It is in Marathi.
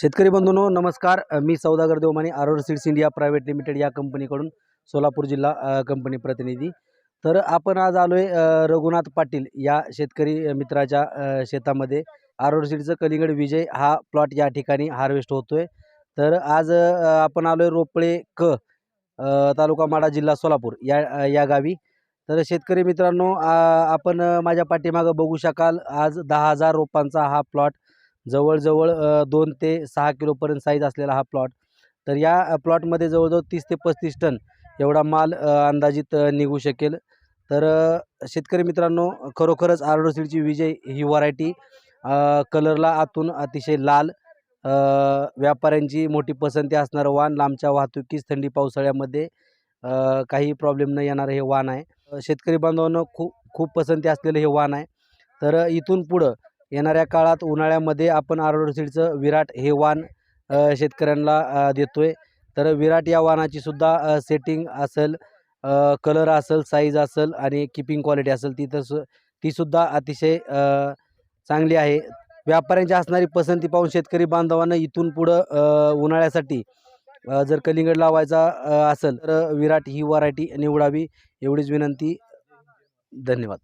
शेतकरी बंधूंनो नमस्कार. मी Saudagar Devmane Arode seeds India private limited या कंपनीकडून सोलापूर जिल्हा कंपनी प्रतिनिधी. तर आपण आज आलो आहे रघुनाथ पाटील या शेतकरी मित्राच्या शेतामध्ये. आरोड सीडचं कलिंगड विजय हा प्लॉट या ठिकाणी हार्वेस्ट होतो आहे तर आज आपण आलो आहे रोपळे क तालुका माडा जिल्हा सोलापूर या या गावी. तर शेतकरी मित्रांनो आपण माझ्या पाठीमागं बघू शकाल आज दहा हजार रोपांचा हा प्लॉट जवळजवळ दोन ते सहा किलोपर्यंत साईज असलेला हा प्लॉट तर या प्लॉटमध्ये जवळजवळ तीस ते पस्तीस टन एवढा माल अंदाजित निघू शकेल. तर शेतकरी मित्रांनो खरोखरच आरडोसीडची विजय ही व्हरायटी कलरला आतून अतिशय लाल व्यापाऱ्यांची मोठी पसंती असणारं वाण लांबच्या वाहतुकीस थंडी पावसाळ्यामध्ये काही प्रॉब्लेम न येणारं हे वाण आहे. शेतकरी बांधवांनो खूप खूप पसंती असलेलं हे वाण आहे. तर इथून पुढं येणाऱ्या काळात उन्हाळ्यामध्ये आपण आरोड सीडचं विराट हे वाण शेतकऱ्यांना देतो आहे तर विराट या वाणाची सुद्धा सेटिंग असेल कलर असेल साईज असेल आणि किपिंग क्वालिटी असेल ती सु तीसुद्धा अतिशय चांगली आहे. व्यापाऱ्यांची असणारी पसंती पाहून शेतकरी बांधवांना इथून पुढं उन्हाळ्यासाठी जर कलिंगड लावायचा असेल तर विराट ही व्हरायटी निवडावी एवढीच विनंती. धन्यवाद.